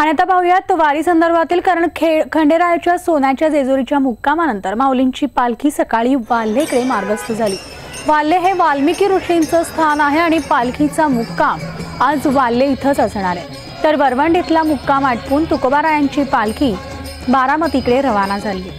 आणि आता पाहूयात वारी संदर्भातील कारण खे खंडेरायाच्या सोन्याच्या जेजुरीच्या मुक्कामानंतर माऊलींची पालखी सकाळी वाल्हेकडे मार्गस्थ झाली. वाल्हे हे वाल्मिकी ऋषींचं स्थान आहे आणि पालखीचा मुक्काम आज वाल्हे इथंच असणार आहे. तर वरवंडीतला मुक्काम आटपून तुकोबारायांची पालखी बारामतीकडे रवाना झाली.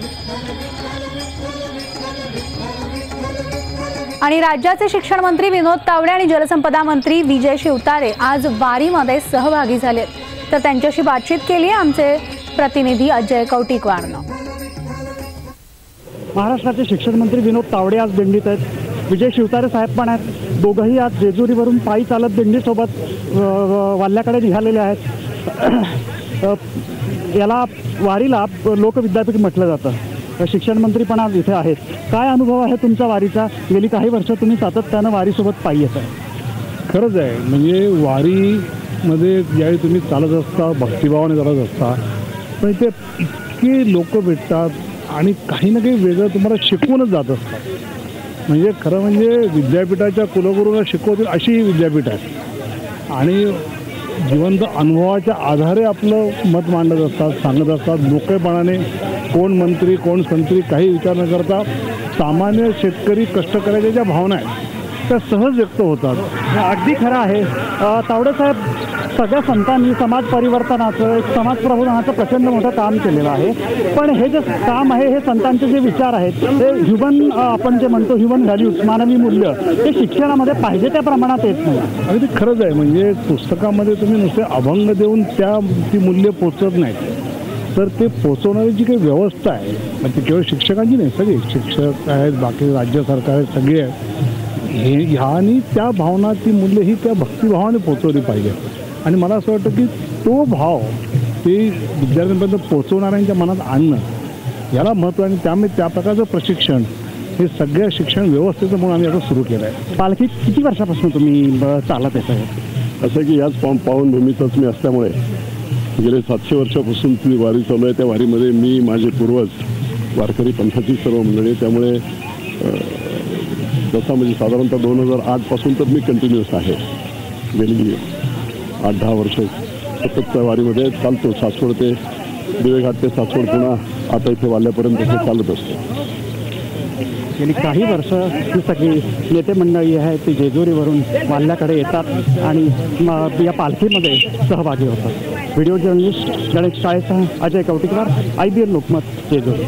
आणि राज्याचे शिक्षण मंत्री विनोद तावडे आणि जलसंपदा मंत्री विजय शिवतारे आज वारीमध्ये सहभागी झाले तर त्यांच्याशी बातचीत केली आमचे प्रतिनिधी अजय कौटिकवारनं महाराष्ट्राचे शिक्षण मंत्री विनोद तावडे आज दिंडीत आहेत. विजय शिवतारे साहेब पण आहेत. दोघंही आज जेजुरीवरून पायी चालत दिंडीसोबत वाल्ह्याकडे निघालेले आहेत. याला वारीला लोकविद्यापीठ म्हटलं जातं. शिक्षण मंत्री पण आज इथे आहेत. काय अनुभव आहे तुमचा वारीचा? गेली काही वर्ष तुम्ही सातत्यानं वारीसोबत पायी येत आहे खरंच आहे. म्हणजे मध्ये ज्यावेळी तुम्ही चालत असता भक्तिभावाने चालत असता पण ते इतके लोक भेटतात आणि काही ना काही वेगळं तुम्हाला शिकवूनच जात असतात. म्हणजे खरं म्हणजे विद्यापीठाच्या कुलगुरूंना शिकवतील अशी ही विद्यापीठ आहे. आणि जिवंत अनुभवाच्या आधारे आपलं मत मांडत असतात सांगत असतात मोकळेपणाने कोण मंत्री कोण संत्री काही विचार न करता सामान्य शेतकरी कष्ट करायच्या ज्या भावना आहेत. त्या सहज व्यक्त होतात. अगदी खरं आहे. अ, तावडे साहेब सगळ्या संतांनी समाज परिवर्तनाचं एक समाज प्रबोधनाचं प्रचंड मोठं काम केलेलं आहे. पण हे जे काम आहे हे संतांचे जे विचार आहेत ते ह्युमन आपण जे म्हणतो ह्युमन व्हॅल्यूज मानवी मूल्य ते शिक्षणामध्ये पाहिजे त्या प्रमाणात येत नाही. आणि ते खरंच आहे. म्हणजे पुस्तकामध्ये तुम्ही नुसते अभंग देऊन त्या ती मूल्य पोचत नाहीत तर ते पोचवणारी जी काही व्यवस्था आहे म्हणजे ती केवळ शिक्षकांची नाही सगळी शिक्षक आहेत बाकी राज्य सरकार आहेत सगळी आहेत. हे ह्यानी त्या भावना ती मूल्य ही त्या भक्तिभावाने पोचवली पाहिजे. आणि मला असं वाटतं की तो भाव ते विद्यार्थ्यांपर्यंत पोचवणाऱ्यांच्या मनात आणणं याला महत्त्व आहे आणि त्यामुळे त्या प्रकारचं प्रशिक्षण हे सगळ्या शिक्षण व्यवस्थेचं म्हणून आम्ही आता सुरू केलं आहे पालखी किती वर्षापासून तुम्ही चालत येत आहे असं की याच पावन पावनभूमीतच मी असल्यामुळे गेले सातशे वर्षापासून ती वारी चालू आहे त्या वारीमध्ये मी माझे पूर्वज वारकरी पंथाची सर्व मंडळी त्यामुळे जसा म्हणजे साधारणतः दोन हजार आठपासून तर मी कंटिन्युअस आहे. गेली आठ दहा वर्ष सततच्या वारीमध्ये चालतो. सासवड ते दिवेघाट ते सासवड पुन्हा आता इथे वाल्यापर्यंत हे चालत असतो. गेली काही वर्ष ही सगळी नेते मंडळी आहे ती जेजुरीवरून वाल्ल्याकडे येतात आणि या पालखीमध्ये सहभागी होतात. Video journalist Ganesh शाळेसह Ajay Kautikwar I B N Lokmat Jejuri.